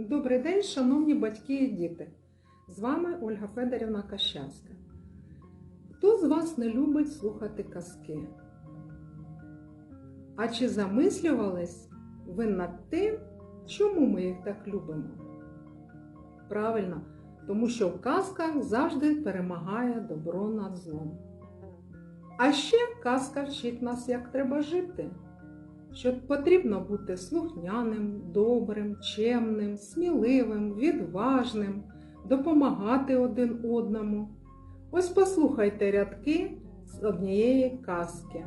Добрий день, шановні батьки і діти. З вами Ольга Федорівна Кащавська. Хто з вас не любить слухати казки? А чи замислювались ви над тим, чому ми їх так любимо? Правильно, тому що в казках завжди перемагає добро над злом. А ще казка вчить нас, як треба жити що потрібно бути слухняним, добрим, чемним, сміливим, відважним, допомагати один одному. Ось послухайте рядки з однієї казки.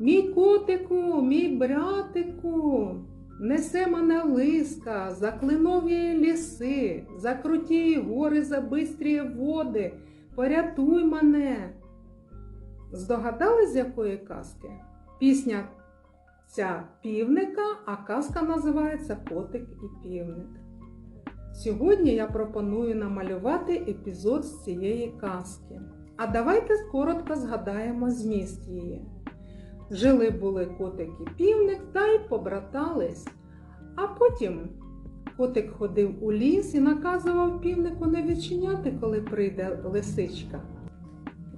Мій котику, мій братику, несе мене лиска, за ліси, за круті гори, за бистрі води, порятуй мене. Здогадались, з якої казки? Пісня ця півника, а казка називається Котик і півник. Сьогодні я пропоную намалювати епізод з цієї казки. А давайте коротко згадаємо зміст її. Жили були котик і півник та й побратались. А потім котик ходив у ліс і наказував півнику не відчиняти, коли прийде лисичка.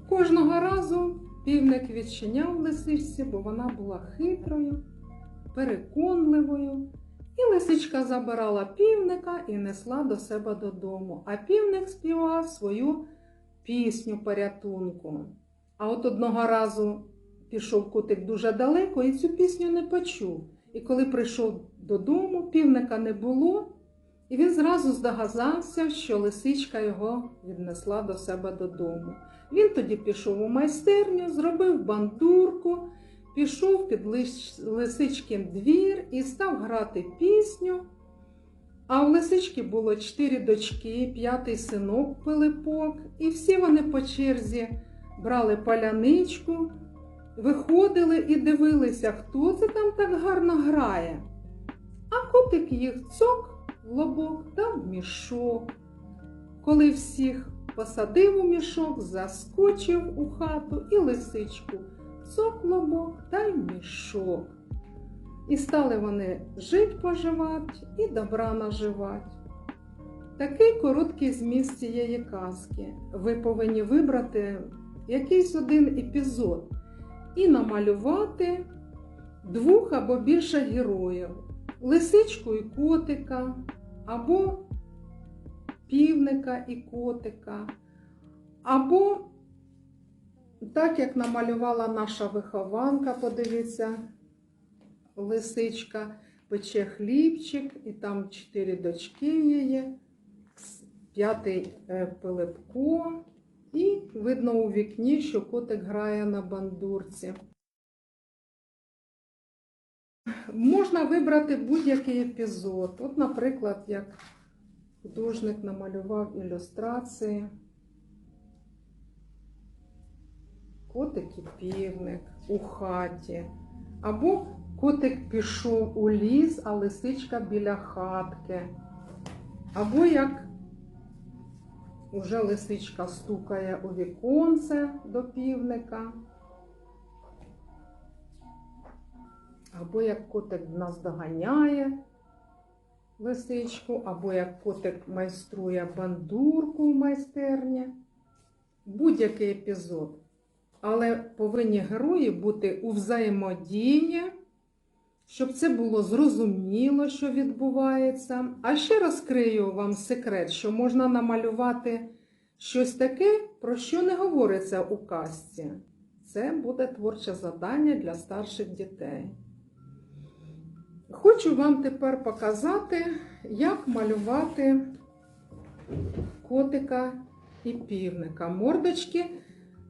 Кожного разу Півник відчиняв лисичці, бо вона була хитрою, переконливою. І лисичка забирала півника і несла до себе додому. А півник співав свою пісню порятунку. А от одного разу пішов котик дуже далеко і цю пісню не почув. І коли прийшов додому, півника не було, і він зразу здогадався, що лисичка його віднесла до себе додому. Він тоді пішов у майстерню, зробив бандурку, пішов під лисичкин двір і став грати пісню. А в лисички було чотири дочки, п'ятий синок Пилипок, і всі вони по черзі брали паляничку, виходили і дивилися, хто це там так гарно грає. А котик їх цок лобок та в мішок. Коли всіх посадив у мішок, заскочив у хату і лисичку, цок лобок та й мішок. І стали вони жить поживать і добра наживать. Такий короткий зміст цієї казки. Ви повинні вибрати якийсь один епізод і намалювати двох або більше героїв лисичку і котика, або півника і котика, або, так як намалювала наша вихованка, подивіться, лисичка, пече хлібчик, і там чотири дочки її, п'ятий е, Пилипко, і видно у вікні, що котик грає на бандурці. Можна вибрати будь-який епізод. От, наприклад, як художник намалював ілюстрації. Котик і півник у хаті. Або котик пішов у ліс, а лисичка біля хатки. Або як уже лисичка стукає у віконце до півника. Або як котик нас доганяє лисичку, або як котик майструє бандурку в майстерні. Будь-який епізод. Але повинні герої бути у взаємодії, щоб це було зрозуміло, що відбувається. А ще розкрию вам секрет, що можна намалювати щось таке, про що не говориться у казці. Це буде творче завдання для старших дітей. Хочу вам тепер показати, як малювати котика і півника. Мордочки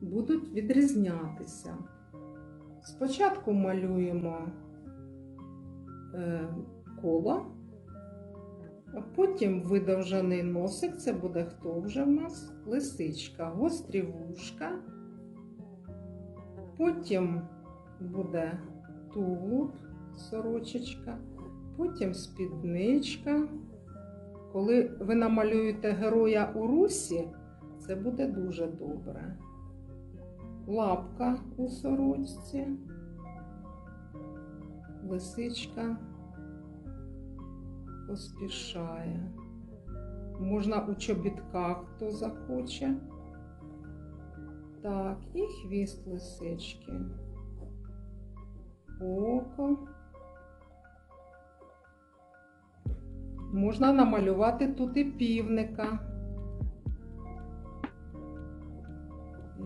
будуть відрізнятися. Спочатку малюємо е, коло, а потім видовжений носик, це буде хто вже в нас? Лисичка, гострі вушка, потім буде тулуб сорочечка, потім спідничка. Коли ви намалюєте героя у русі, це буде дуже добре. Лапка у сорочці, лисичка, поспішає. Можна у чобітках, хто захоче. Так, і хвіст лисички. Око. Можна намалювати тут і півника,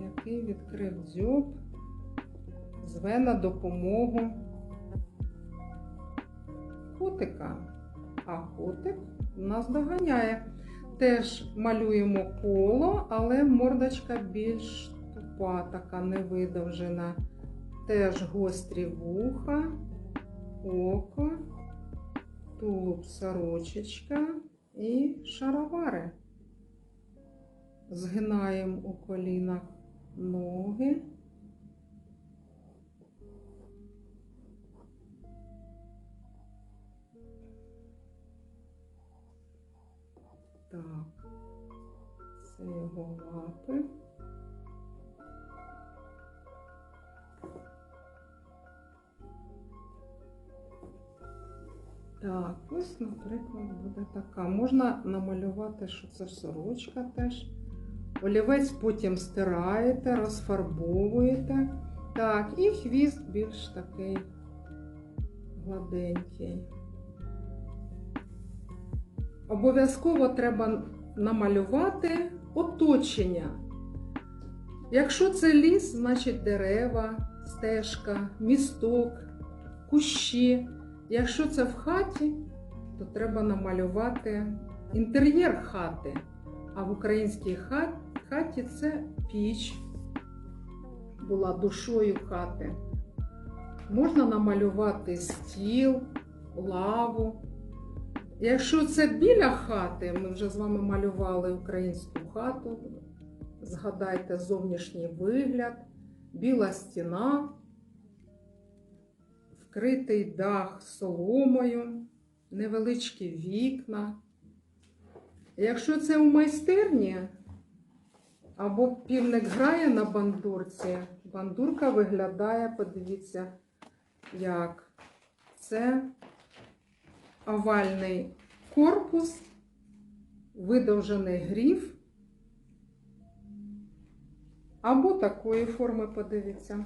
який відкрив дзьоб, зве на допомогу котика. А котик нас доганяє. Теж малюємо коло, але мордочка більш тупа, така невидовжена. Теж гострі вуха, око, тулуб сорочечка і шаровари. Згинаємо у колінах ноги. Так, це його лапи. Так, ось, наприклад, буде така. Можна намалювати, що це сорочка теж. Олівець потім стираєте, розфарбовуєте. Так, і хвіст більш такий гладенький. Обов'язково треба намалювати оточення. Якщо це ліс, значить дерева, стежка, місток, кущі. Якщо це в хаті, то треба намалювати інтер'єр хати. А в українській хаті це піч була душою хати. Можна намалювати стіл, лаву. Якщо це біля хати, ми вже з вами малювали українську хату. Згадайте зовнішній вигляд, біла стіна, вкритий дах соломою, невеличкі вікна. Якщо це у майстерні, або півник грає на бандурці, бандурка виглядає, подивіться, як це овальний корпус, видовжений гріф, або такої форми, подивіться.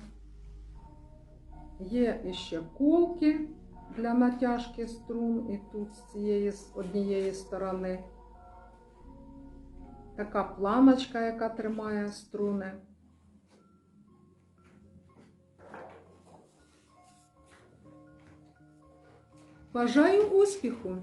Є іще колки для натяжки струн, і тут з цієї з однієї сторони така планочка, яка тримає струни. Бажаю успіху!